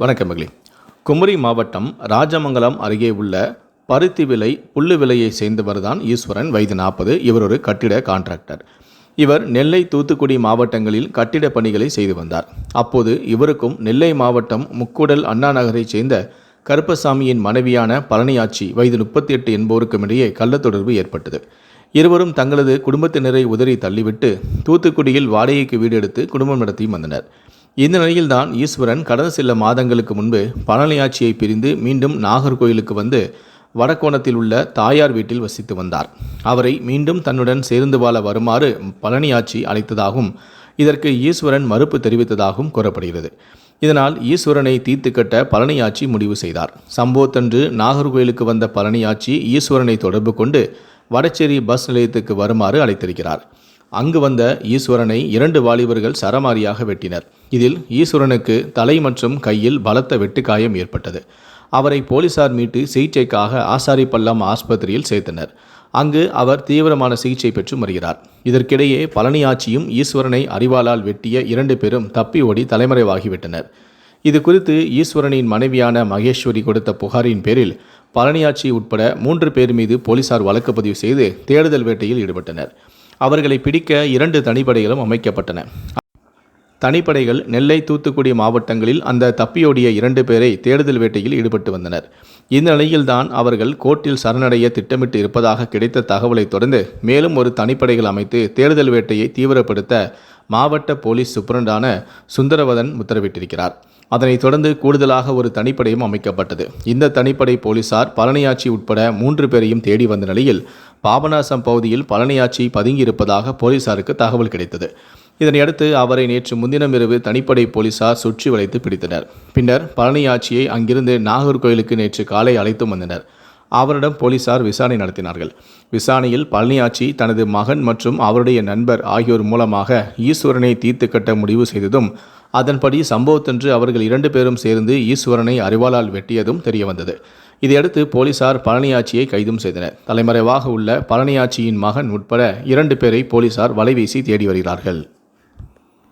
வணக்கம் மகளி. குமரி மாவட்டம் ராஜமங்கலம் அருகே உள்ள பருத்தி விலை புல்லு விலையை சேர்ந்தவர் தான் ஈஸ்வரன். வயது நாற்பது. இவர் ஒரு கட்டிட கான்ட்ராக்டர் இவர் நெல்லை தூத்துக்குடி மாவட்டங்களில் கட்டிட பணிகளை செய்து வந்தார். அப்போது இவருக்கும் நெல்லை மாவட்டம் முக்கூடல் அண்ணா நகரைச் சேர்ந்த கருப்பசாமியின் மனைவியான பழனியாச்சி வயது முப்பத்தி எட்டு என்பவருக்கும் இடையே கள்ளத்தொடர்பு ஏற்பட்டது. இருவரும் தங்களது குடும்பத்தினரை உதறி தள்ளிவிட்டு தூத்துக்குடியில் வாடகைக்கு வீடு எடுத்து குடும்பம் நடத்தி வந்தனர். இந்த நிலையில்தான் ஈஸ்வரன் கடந்த சில மாதங்களுக்கு முன்பு பழனியாட்சியை பிரிந்து மீண்டும் நாகர்கோயிலுக்கு வந்து வடக்கோணத்தில் உள்ள தாயார் வீட்டில் வசித்து வந்தார். அவரை மீண்டும் தன்னுடன் சேர்ந்து வாழ வருமாறு பழனியாட்சி அழைத்ததாகவும் இதற்கு ஈஸ்வரன் மறுப்பு தெரிவித்ததாகவும் கூறப்படுகிறது. இதனால் ஈஸ்வரனை தீர்த்து கட்ட பழனியாட்சி முடிவு செய்தார். சம்பவத்தன்று நாகர்கோயிலுக்கு வந்த பழனியாட்சி ஈஸ்வரனை தொடர்பு கொண்டு வடச்சேரி பஸ் நிலையத்துக்கு வருமாறு அழைத்திருக்கிறார். அங்கு வந்த ஈஸ்வரனை இரண்டு வாலிபர்கள் சரமாரியாக வெட்டினர். இதில் ஈஸ்வரனுக்கு தலை மற்றும் கையில் பலத்த வெட்டுக்காயம் ஏற்பட்டது. அவரை போலீசார் மீட்டு சிகிச்சைக்காக ஆசாரிப்பள்ளம் ஆஸ்பத்திரியில் சேர்த்தனர். அங்கு அவர் தீவிரமான சிகிச்சை பெற்று வருகிறார் இதற்கிடையே பழனியாச்சியும் ஈஸ்வரனை அறிவாளால் வெட்டிய இரண்டு பேரும் தப்பி ஓடி தலைமறைவாகிவிட்டனர் இது குறித்து ஈஸ்வரனின் மனைவியான மகேஸ்வரி கொடுத்த புகாரின் பேரில் பழனியாச்சி உட்பட மூன்று பேர் மீது போலீசார் வழக்கு பதிவு செய்து தேடுதல் வேட்டையில் ஈடுபட்டனர். அவர்களை பிடிக்க இரண்டு தனிப்படைகளும் அமைக்கப்பட்டன. தனிப்படைகள் நெல்லை தூத்துக்குடி மாவட்டங்களில் அந்த தப்பியோடிய இரண்டு பேரை தேடுதல் வேட்டையில் ஈடுபட்டு வந்தனர். இந்த நிலையில்தான் அவர்கள் கோர்ட்டில் சரணடைய திட்டமிட்டு இருப்பதாக கிடைத்த தகவலை தொடர்ந்து மேலும் ஒரு தனிப்படைகள் அமைத்து தேடுதல் வேட்டையை தீவிரப்படுத்த மாவட்ட போலீஸ் சூப்பரண்டான சுந்தரவதன் உத்தரவிட்டிருக்கிறார். அதனைத் தொடர்ந்து கூடுதலாக ஒரு தனிப்படையும் அமைக்கப்பட்டது. இந்த தனிப்படை போலீசார் பழனியாச்சி உட்பட மூன்று பேரையும் தேடி வந்த நிலையில் பாபநாசம் பகுதியில் பழனியாச்சி பதுங்கியிருப்பதாக போலீசாருக்கு தகவல் கிடைத்தது. இதனையடுத்து அவரை நேற்று முன்தினம் இரவு தனிப்படை போலீசார் சுற்றி வளைத்து பிடித்தனர். பின்னர் பழனியாச்சியை அங்கிருந்து நாகர்கோயிலுக்கு நேற்று காலை அழைத்து வந்தனர். அவரிடம் போலீசார் விசாரணை நடத்தினார்கள். விசாரணையில் பழனியாச்சி தனது மகன் மற்றும் அவருடைய நண்பர் ஆகியோர் மூலமாக ஈஸ்வரனை தீர்த்து கட்ட முடிவு செய்ததும் அதன்படி சம்பவத்தன்று அவர்கள் இரண்டு பேரும் சேர்ந்து ஈஸ்வரனை அறிவாளால் வெட்டியதும் தெரியவந்தது. இதையடுத்து போலீசார் பழனியாச்சியை கைதும் செய்தனர். தலைமறைவாக உள்ள பழனியாச்சியின் மகன் உட்பட இரண்டு பேரை போலீசார் வலைவீசி தேடி வருகிறார்கள்.